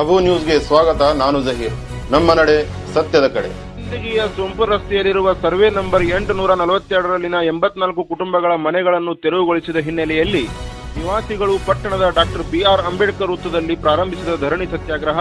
ಅಬು ನ್ಯೂಸ್ಗೆ ಸ್ವಾಗತ, ನಾನು ಜಹೀರ್. ನಮ್ಮ ನಡೆ ಸತ್ಯದ ಕಡೆ. ಸಿಂದಗಿಯ ಸೋಂಪುರ್ ರಸ್ತೆಯಲ್ಲಿರುವ ಸರ್ವೆ ನಂಬರ್ ಎಂಟು ನೂರ ನಲವತ್ತೆರಡರಲ್ಲಿನ ಎಂಬತ್ನಾಲ್ಕು ಕುಟುಂಬಗಳ ಮನೆಗಳನ್ನು ತೆರವುಗೊಳಿಸಿದ ಹಿನ್ನೆಲೆಯಲ್ಲಿ ನಿವಾಸಿಗಳು ಪಟ್ಟಣದ ಡಾಕ್ಟರ್ ಬಿಆರ್ ಅಂಬೇಡ್ಕರ್ ವೃತ್ತದಲ್ಲಿ ಪ್ರಾರಂಭಿಸಿದ ಧರಣಿ ಸತ್ಯಾಗ್ರಹ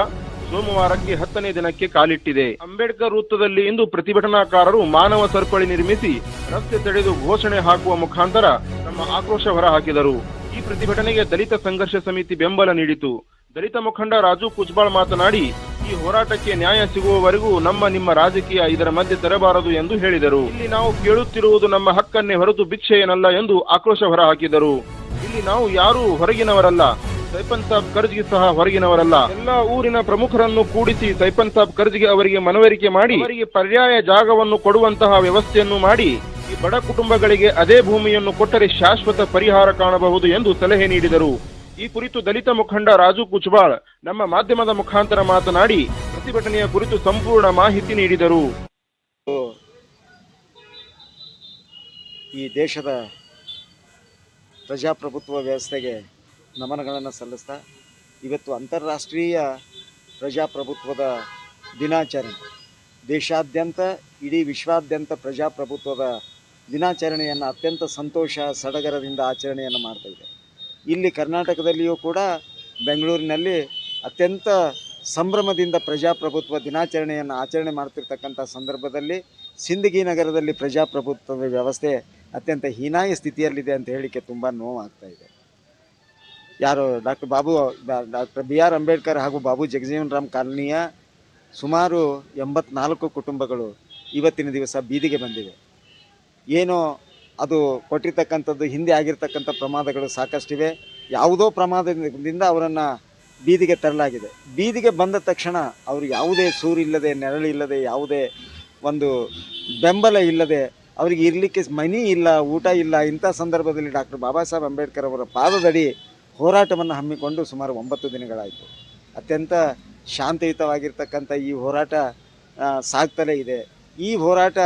ಸೋಮವಾರಕ್ಕೆ ಹತ್ತನೇ ದಿನಕ್ಕೆ ಕಾಲಿಟ್ಟಿದೆ. ಅಂಬೇಡ್ಕರ್ ವೃತ್ತದಲ್ಲಿ ಇಂದು ಪ್ರತಿಭಟನಾಕಾರರು ಮಾನವ ಸರಪಳಿ ನಿರ್ಮಿಸಿ ರಸ್ತೆ ತಡೆದು ಘೋಷಣೆ ಹಾಕುವ ಮುಖಾಂತರ ತಮ್ಮ ಆಕ್ರೋಶ ಹೊರಹಾಕಿದರು. ಈ ಪ್ರತಿಭಟನೆಗೆ ದಲಿತ ಸಂಘರ್ಷ ಸಮಿತಿ ಬೆಂಬಲ ನೀಡಿತು. ದಲಿತ ಮುಖಂಡ ರಾಜು ಕುಜ್ಬಾಳ್ ಮಾತನಾಡಿ, ಈ ಹೋರಾಟಕ್ಕೆ ನ್ಯಾಯ ಸಿಗುವವರೆಗೂ ನಮ್ಮ ನಿಮ್ಮ ರಾಜಕೀಯ ಇದರ ಮಧ್ಯೆ ತರಬಾರದು ಎಂದು ಹೇಳಿದರು. ಇಲ್ಲಿ ನಾವು ಕೇಳುತ್ತಿರುವುದು ನಮ್ಮ ಹಕ್ಕನ್ನೇ ಹೊರತು ಭಿಕ್ಷೆಯೇನಲ್ಲ ಎಂದು ಆಕ್ರೋಶ ಹೊರಹಾಕಿದರು. ಇಲ್ಲಿ ನಾವು ಯಾರೂ ಹೊರಗಿನವರಲ್ಲ. ಸೈಪನ್ ಸಾಬ್ ಖರ್ಜ್ಗೆ ಸಹ ಹೊರಗಿನವರಲ್ಲ. ಎಲ್ಲ ಊರಿನ ಪ್ರಮುಖರನ್ನು ಕೂಡಿಸಿ ಸೈಪನ್ ಸಾಬ್ ಖರ್ಜ್ಗೆ ಅವರಿಗೆ ಮನವರಿಕೆ ಮಾಡಿ, ಅವರಿಗೆ ಪರ್ಯಾಯ ಜಾಗವನ್ನು ಕೊಡುವಂತಹ ವ್ಯವಸ್ಥೆಯನ್ನು ಮಾಡಿ, ಈ ಬಡ ಕುಟುಂಬಗಳಿಗೆ ಅದೇ ಭೂಮಿಯನ್ನು ಕೊಟ್ಟರೆ ಶಾಶ್ವತ ಪರಿಹಾರ ಕಾಣಬಹುದು ಎಂದು ಸಲಹೆ ನೀಡಿದರು. ಈ ಕುರಿತು ದಲಿತ ಮುಖಂಡ ರಾಜು ಕುಚ್ಬಾಳ್ ನಮ್ಮ ಮಾಧ್ಯಮದ ಮುಖಾಂತರ ಮಾತನಾಡಿ ಪ್ರತಿಭಟನೆಯ ಕುರಿತು ಸಂಪೂರ್ಣ ಮಾಹಿತಿ ನೀಡಿದರು. ಈ ದೇಶದ ಪ್ರಜಾಪ್ರಭುತ್ವ ವ್ಯವಸ್ಥೆಗೆ ನಮನಗಳನ್ನು ಸಲ್ಲಿಸ್ತಾ ಇವತ್ತು ಅಂತಾರಾಷ್ಟ್ರೀಯ ಪ್ರಜಾಪ್ರಭುತ್ವದ ದಿನಾಚರಣೆ. ದೇಶಾದ್ಯಂತ, ಇಡೀ ವಿಶ್ವಾದ್ಯಂತ ಪ್ರಜಾಪ್ರಭುತ್ವದ ದಿನಾಚರಣೆಯನ್ನು ಅತ್ಯಂತ ಸಂತೋಷ, ಸಡಗರದಿಂದ ಆಚರಣೆಯನ್ನು ಮಾಡ್ತಾ ಇದೆ. ಇಲ್ಲಿ ಕರ್ನಾಟಕದಲ್ಲಿಯೂ ಕೂಡ ಬೆಂಗಳೂರಿನಲ್ಲಿ ಅತ್ಯಂತ ಸಂಭ್ರಮದಿಂದ ಪ್ರಜಾಪ್ರಭುತ್ವ ದಿನಾಚರಣೆಯನ್ನು ಆಚರಣೆ ಮಾಡ್ತಿರ್ತಕ್ಕಂಥ ಸಂದರ್ಭದಲ್ಲಿ ಸಿಂದಗಿ ನಗರದಲ್ಲಿ ಪ್ರಜಾಪ್ರಭುತ್ವದ ವ್ಯವಸ್ಥೆ ಅತ್ಯಂತ ಹೀನಾಯ ಸ್ಥಿತಿಯಲ್ಲಿದೆ ಅಂತ ಹೇಳಿಕೆ ತುಂಬ ನೋವಾಗ್ತಾ ಇದೆ. ಯಾರು doctor Babu doctor B R Ambedkar ಹಾಗೂ ಬಾಬು ಜಗಜೀವನ್ ರಾಮ್ ಕಾಲನಿಯ ಸುಮಾರು ಎಂಬತ್ನಾಲ್ಕು ಕುಟುಂಬಗಳು ಇವತ್ತಿನ ದಿವಸ ಬೀದಿಗೆ ಬಂದಿವೆ. ಏನು ಅದು ಕೊಟ್ಟಿರ್ತಕ್ಕಂಥದ್ದು ಹಿಂದೆ ಆಗಿರ್ತಕ್ಕಂಥ ಪ್ರಮಾದಗಳು ಸಾಕಷ್ಟಿವೆ ಯಾವುದೋ ಪ್ರಮಾದದಿಂದ ಅವರನ್ನು ಬೀದಿಗೆ ತರಲಾಗಿದೆ. ಬೀದಿಗೆ ಬಂದ ತಕ್ಷಣ ಅವರು ಯಾವುದೇ ಸೂರಿಲ್ಲದೆ, ನೆರಳಿಲ್ಲದೆ, ಯಾವುದೇ ಒಂದು ಬೆಂಬಲ ಇಲ್ಲದೆ ಅವರಿಗೆ ಇರಲಿಕ್ಕೆ ಮನಿ ಇಲ್ಲ, ಊಟ ಇಲ್ಲ, ಇಂಥ ಸಂದರ್ಭದಲ್ಲಿ ಡಾಕ್ಟರ್ ಬಾಬಾ ಸಾಹೇಬ್ ಅಂಬೇಡ್ಕರ್ ಅವರ ಪಾದದಡಿ ಹೋರಾಟವನ್ನು ಹಮ್ಮಿಕೊಂಡು ಸುಮಾರು ಒಂಬತ್ತು ದಿನಗಳಾಯಿತು. ಅತ್ಯಂತ ಶಾಂತಿಯುತವಾಗಿರ್ತಕ್ಕಂಥ ಈ ಹೋರಾಟ ಸಾಗ್ತಲೇ ಇದೆ. ಈ ಹೋರಾಟ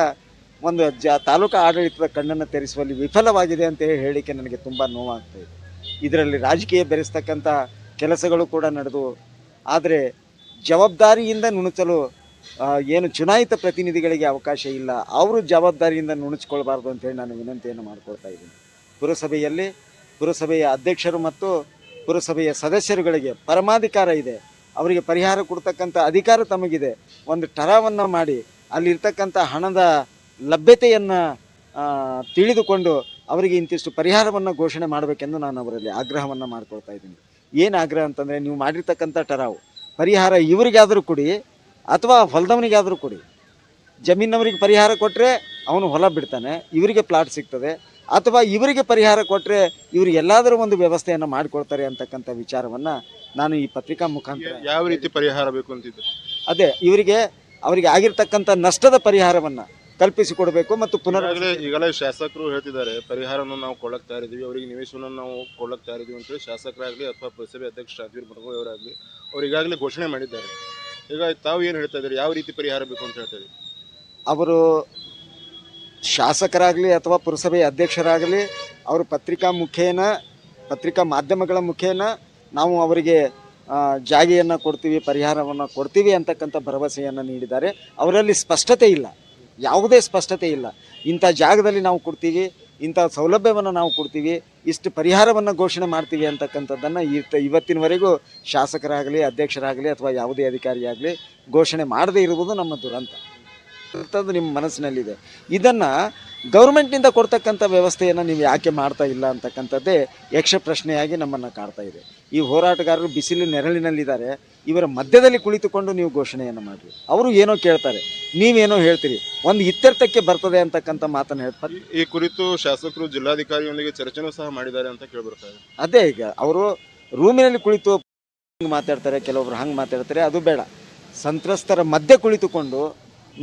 ಒಂದು ಜ ತಾಲೂಕು ಆಡಳಿತದ ಕಣ್ಣನ್ನು ತೆರೆಸುವಲ್ಲಿ ವಿಫಲವಾಗಿದೆ ಅಂತ ಹೇಳಿ ಹೇಳಿಕೆ ನನಗೆ ತುಂಬ ನೋವಾಗ್ತಾ ಇದೆ. ಇದರಲ್ಲಿ ರಾಜಕೀಯ ಬೆರೆಸ್ತಕ್ಕಂಥ ಕೆಲಸಗಳು ಕೂಡ ನಡೆದು, ಆದರೆ ಜವಾಬ್ದಾರಿಯಿಂದ ನುಣುಚಲು ಏನು ಚುನಾಯಿತ ಪ್ರತಿನಿಧಿಗಳಿಗೆ ಅವಕಾಶ ಇಲ್ಲ. ಅವರು ಜವಾಬ್ದಾರಿಯಿಂದ ನುಣುಚಿಕೊಳ್ಬಾರ್ದು ಅಂತೇಳಿ ನಾನು ವಿನಂತಿಯನ್ನು ಮಾಡ್ಕೊಳ್ತಾ ಇದ್ದೀನಿ. ಪುರಸಭೆಯಲ್ಲಿ ಪುರಸಭೆಯ ಅಧ್ಯಕ್ಷರು ಮತ್ತು ಪುರಸಭೆಯ ಸದಸ್ಯರುಗಳಿಗೆ ಪರಮಾಧಿಕಾರ ಇದೆ. ಅವರಿಗೆ ಪರಿಹಾರ ಕೊಡ್ತಕ್ಕಂಥ ಅಧಿಕಾರ ತಮಗಿದೆ. ಒಂದು ಟರಾವನ್ನು ಮಾಡಿ, ಅಲ್ಲಿರ್ತಕ್ಕಂಥ ಹಣದ ಲಭ್ಯತೆಯನ್ನು ತಿಳಿದುಕೊಂಡು ಅವರಿಗೆ ಇಂತಿಷ್ಟು ಪರಿಹಾರವನ್ನು ಘೋಷಣೆ ಮಾಡಬೇಕೆಂದು ನಾನು ಅವರಲ್ಲಿ ಆಗ್ರಹವನ್ನು ಮಾಡ್ಕೊಳ್ತಾ ಇದ್ದೀನಿ. ಏನು ಆಗ್ರಹ ಅಂತಂದರೆ ನೀವು ಮಾಡಿರ್ತಕ್ಕಂಥ ಟರಾವು ಪರಿಹಾರ ಇವರಿಗಾದರೂ ಕೊಡಿ ಅಥವಾ ಹೊಲದವನಿಗಾದರೂ ಕೊಡಿ. ಜಮೀನವರಿಗೆ ಪರಿಹಾರ ಕೊಟ್ಟರೆ ಅವನು ಹೊಲ ಬಿಡ್ತಾನೆ ಇವರಿಗೆ ಪ್ಲಾಟ್ ಸಿಗ್ತದೆ ಅಥವಾ ಇವರಿಗೆ ಪರಿಹಾರ ಕೊಟ್ಟರೆ ಇವರು ಎಲ್ಲಾದರೂ ಒಂದು ವ್ಯವಸ್ಥೆಯನ್ನು ಮಾಡಿಕೊಡ್ತಾರೆ ಅಂತಕ್ಕಂಥ ವಿಚಾರವನ್ನು ನಾನು ಈ ಪತ್ರಿಕಾ ಮುಖಾಂತರ ಯಾವ ರೀತಿ ಪರಿಹಾರ ಬೇಕು ಅಂತಿದ್ದು ಅದೇ ಇವರಿಗೆ ಅವರಿಗೆ ಆಗಿರ್ತಕ್ಕಂಥ ನಷ್ಟದ ಪರಿಹಾರವನ್ನು ಕಲ್ಪಿಸಿಕೊಡಬೇಕು ಮತ್ತು ಪುನರ್ ಈಗಾಗಲೇ ಈಗಲೇ ಶಾಸಕರು ಹೇಳ್ತಿದ್ದಾರೆ ಪರಿಹಾರವನ್ನು ನಾವು ಕೊಡಕ್ ತಯಾರಿದ್ದೀವಿ ಅವರಿಗೆ ನಿವೇಶನ ನಾವು ಕೊಡಕ್ ತಯಾರಿದ್ದೀವಿ ಅಂತೇಳಿ ಶಾಸಕರಾಗಲಿ ಅಥವಾ ಪುರಸಭೆ ಅಧ್ಯಕ್ಷ ರಾಜವೀರ್ ಮಡಗೋಳಿ ಅವರಾಗಲಿ ಅವ್ರು ಈಗಾಗಲೇ ಘೋಷಣೆ ಮಾಡಿದ್ದಾರೆ. ಈಗ ತಾವು ಏನು ಹೇಳ್ತಾ ಇದ್ದಾರೆ ಯಾವ ರೀತಿ ಪರಿಹಾರ ಬೇಕು ಅಂತ ಹೇಳ್ತಾ ಅವರು ಶಾಸಕರಾಗಲಿ ಅಥವಾ ಪುರಸಭೆ ಅಧ್ಯಕ್ಷರಾಗಲಿ ಅವರು ಪತ್ರಿಕಾ ಮುಖೇನ ಪತ್ರಿಕಾ ಮಾಧ್ಯಮಗಳ ಮುಖೇನ ನಾವು ಅವರಿಗೆ ಜಾಗೆಯನ್ನು ಕೊಡ್ತೀವಿ ಪರಿಹಾರವನ್ನು ಕೊಡ್ತೀವಿ ಅಂತಕ್ಕಂಥ ಭರವಸೆಯನ್ನು ನೀಡಿದ್ದಾರೆ. ಅವರಲ್ಲಿ ಸ್ಪಷ್ಟತೆ ಇಲ್ಲ. ಯಾವುದೇ ಸ್ಪಷ್ಟತೆ ಇಲ್ಲ. ಇಂಥ ಜಾಗದಲ್ಲಿ ನಾವು ಕೊಡ್ತೀವಿ, ಇಂಥ ಸೌಲಭ್ಯವನ್ನು ನಾವು ಕೊಡ್ತೀವಿ, ಇಷ್ಟು ಪರಿಹಾರವನ್ನು ಘೋಷಣೆ ಮಾಡ್ತೀವಿ ಅಂತಕ್ಕಂಥದ್ದನ್ನು ಇತ್ತ ಇವತ್ತಿನವರೆಗೂ ಶಾಸಕರಾಗಲಿ, ಅಧ್ಯಕ್ಷರಾಗಲಿ ಅಥವಾ ಯಾವುದೇ ಅಧಿಕಾರಿಯಾಗಲಿ ಘೋಷಣೆ ಮಾಡದೇ ಇರುವುದು ನಮ್ಮ ದುರಂತ. ಅಂಥದ್ದು ನಿಮ್ಮ ಮನಸ್ಸಿನಲ್ಲಿದೆ. ಇದನ್ನು ಗೌರ್ಮೆಂಟ್ನಿಂದ ಕೊಡ್ತಕ್ಕಂಥ ವ್ಯವಸ್ಥೆಯನ್ನು ನೀವು ಯಾಕೆ ಮಾಡ್ತಾ ಇಲ್ಲ ಅಂತಕ್ಕಂಥದ್ದೇ ಯಕ್ಷ ಪ್ರಶ್ನೆಯಾಗಿ ನಮ್ಮನ್ನು ಕಾಡ್ತಾ ಇದೆ. ಈ ಹೋರಾಟಗಾರರು ಬಿಸಿಲು ನೆರಳಿನಲ್ಲಿದ್ದಾರೆ. ಇವರ ಮಧ್ಯದಲ್ಲಿ ಕುಳಿತುಕೊಂಡು ನೀವು ಘೋಷಣೆಯನ್ನು ಮಾಡಿರಿ. ಅವರು ಏನೋ ಕೇಳ್ತಾರೆ. ನೀವೇನೋ ಹೇಳ್ತೀರಿ. ಒಂದು ಇತ್ಯರ್ಥಕ್ಕೆ ಬರ್ತದೆ ಅಂತಕ್ಕಂಥ ಮಾತನ್ನು ಹೇಳ್ತಾರೆ. ಈ- ಕುರಿತು ಶಾಸಕರು ಜಿಲ್ಲಾಧಿಕಾರಿಯೊಂದಿಗೆ ಚರ್ಚೆನೂ ಸಹ ಮಾಡಿದ್ದಾರೆ ಅಂತ ಕೇಳಿಬರ್ತಾರೆ ಅದೇ ಈಗ ಅವರು ರೂಮಿನಲ್ಲಿ ಕುಳಿತು ಹಿಂಗೆ ಮಾತಾಡ್ತಾರೆ ಕೆಲವೊಬ್ರು ಹಂಗೆ ಮಾತಾಡ್ತಾರೆ ಅದು ಬೇಡ. ಸಂತ್ರಸ್ತರ ಮಧ್ಯೆ ಕುಳಿತುಕೊಂಡು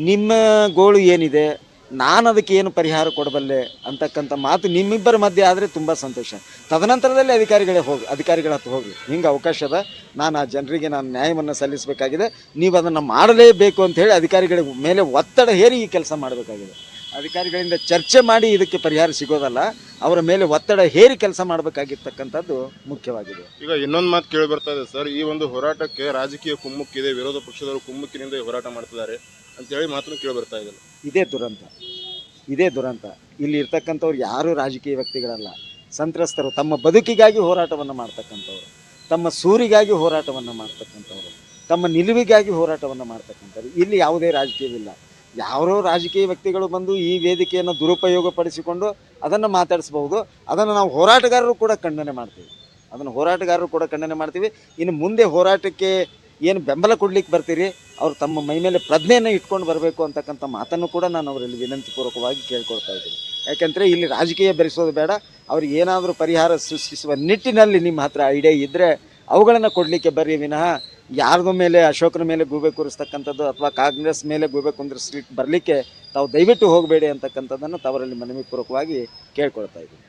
ನಿಮ್ಮ ಗೋಳು ಏನಿದೆ, ನಾನು ಅದಕ್ಕೆ ಏನು ಪರಿಹಾರ ಕೊಡಬಲ್ಲೆ ಅಂತಕ್ಕಂಥ ಮಾತು ನಿಮ್ಮಿಬ್ಬರ ಮಧ್ಯೆ ಆದರೆ ತುಂಬ ಸಂತೋಷ. ತದನಂತರದಲ್ಲಿ ಅಧಿಕಾರಿಗಳೇ ಹೋಗಿ, ಅಧಿಕಾರಿಗಳ ಹತ್ರ ಹೋಗಿ ಹಿಂಗೆ ಅವಕಾಶ ಅದ. ನಾನು ಆ ಜನರಿಗೆ ನಾನು ನ್ಯಾಯವನ್ನು ಸಲ್ಲಿಸಬೇಕಾಗಿದೆ. ನೀವು ಅದನ್ನು ಮಾಡಲೇಬೇಕು ಅಂತ ಹೇಳಿ ಅಧಿಕಾರಿಗಳ ಮೇಲೆ ಒತ್ತಡ ಹೇರಿ ಈ ಕೆಲಸ ಮಾಡಬೇಕಾಗಿದೆ. ಅಧಿಕಾರಿಗಳಿಂದ ಚರ್ಚೆ ಮಾಡಿ ಇದಕ್ಕೆ ಪರಿಹಾರ ಸಿಗೋದಲ್ಲ ಅವರ ಮೇಲೆ ಒತ್ತಡ ಹೇರಿ ಕೆಲಸ ಮಾಡಬೇಕಾಗಿರ್ತಕ್ಕಂಥದ್ದು ಮುಖ್ಯವಾಗಿದೆ. ಈಗ ಇನ್ನೊಂದು ಮಾತು ಕೇಳಿ ಬರ್ತಾ ಇದೆ ಸರ್. ಈ ಒಂದು ಹೋರಾಟಕ್ಕೆ ರಾಜಕೀಯ ಕುಮ್ಮುಕ್ಕಿದೆ ವಿರೋಧ ಪಕ್ಷದವರು ಕುಮ್ಮುಕ್ಕಿನಿಂದ ಹೋರಾಟ ಮಾಡ್ತಿದ್ದಾರೆ ಅಂತೇಳಿ ಮಾತನ್ನು ಕೇಳಿ ಬರ್ತಾ ಇದೆ. ಇದೇ ದುರಂತ. ಇದೇ ದುರಂತ. ಇಲ್ಲಿ ಇರ್ತಕ್ಕಂಥವ್ರು ಯಾರೂ ರಾಜಕೀಯ ವ್ಯಕ್ತಿಗಳಲ್ಲ. ಸಂತ್ರಸ್ತರು ತಮ್ಮ ಬದುಕಿಗಾಗಿ ಹೋರಾಟವನ್ನು ಮಾಡ್ತಕ್ಕಂಥವ್ರು ತಮ್ಮ ಸೂರಿಗಾಗಿ ಹೋರಾಟವನ್ನು ಮಾಡ್ತಕ್ಕಂಥವ್ರು ತಮ್ಮ ನಿಲುವಿಗಾಗಿ ಹೋರಾಟವನ್ನು ಮಾಡ್ತಕ್ಕಂಥವ್ರು. ಇಲ್ಲಿ ಯಾವುದೇ ರಾಜಕೀಯವಿಲ್ಲ. ಯಾರೋ ರಾಜಕೀಯ ವ್ಯಕ್ತಿಗಳು ಬಂದು ಈ ವೇದಿಕೆಯನ್ನು ದುರುಪಯೋಗಪಡಿಸಿಕೊಂಡು ಅದನ್ನು ಮಾತಾಡಿಸ್ಬಹುದು. ಅದನ್ನು ನಾವು ಹೋರಾಟಗಾರರು ಕೂಡ ಖಂಡನೆ ಮಾಡ್ತೀವಿ. ಅದನ್ನು ಹೋರಾಟಗಾರರು ಕೂಡ ಖಂಡನೆ ಮಾಡ್ತೀವಿ. ಇನ್ನು ಮುಂದೆ ಹೋರಾಟಕ್ಕೆ ಏನು ಬೆಂಬಲ ಕೊಡ್ಲಿಕ್ಕೆ ಬರ್ತೀರಿ? ಅವರು ತಮ್ಮ ಮೈ ಮೇಲೆ ಪ್ರಜ್ಞೆಯನ್ನು ಇಟ್ಕೊಂಡು ಬರಬೇಕು ಅಂತಕ್ಕಂಥ ಮಾತನ್ನು ಕೂಡ ನಾನು ಅವರಲ್ಲಿ ವಿನಂತಿಪೂರ್ವಕವಾಗಿ ಕೇಳ್ಕೊಳ್ತಾ ಇದ್ದೀನಿ. ಯಾಕೆಂದರೆ ಇಲ್ಲಿ ರಾಜಕೀಯ ಬೆರೆಸೋದು ಬೇಡ. ಅವ್ರಿಗೆ ಏನಾದರೂ ಪರಿಹಾರ ಸೃಷ್ಟಿಸುವ ನಿಟ್ಟಿನಲ್ಲಿ ನಿಮ್ಮ ಹತ್ರ ಐಡಿಯಾ ಇದ್ದರೆ ಅವುಗಳನ್ನು ಕೊಡಲಿಕ್ಕೆ ಬರ್ರಿ ವಿನಃ. ಯಾರದ ಮೇಲೆ ಅಶೋಕನ ಮೇಲೆ ಗೂಬೆ ಕೂರಿಸ್ತಕ್ಕಂಥದ್ದು ಅಥವಾ ಕಾಂಗ್ರೆಸ್ ಮೇಲೆ ಗೂಬೆ ಕುಂದಿರಿಸ್ಲಿ ಬರಲಿಕ್ಕೆ ತಾವು ದಯವಿಟ್ಟು ಹೋಗಬೇಡಿ ಅಂತಕ್ಕಂಥದ್ದನ್ನು ತವರಲ್ಲಿ ಮನವಿ ಪೂರ್ವಕವಾಗಿ ಕೇಳ್ಕೊಳ್ತಾ ಇದ್ದೀನಿ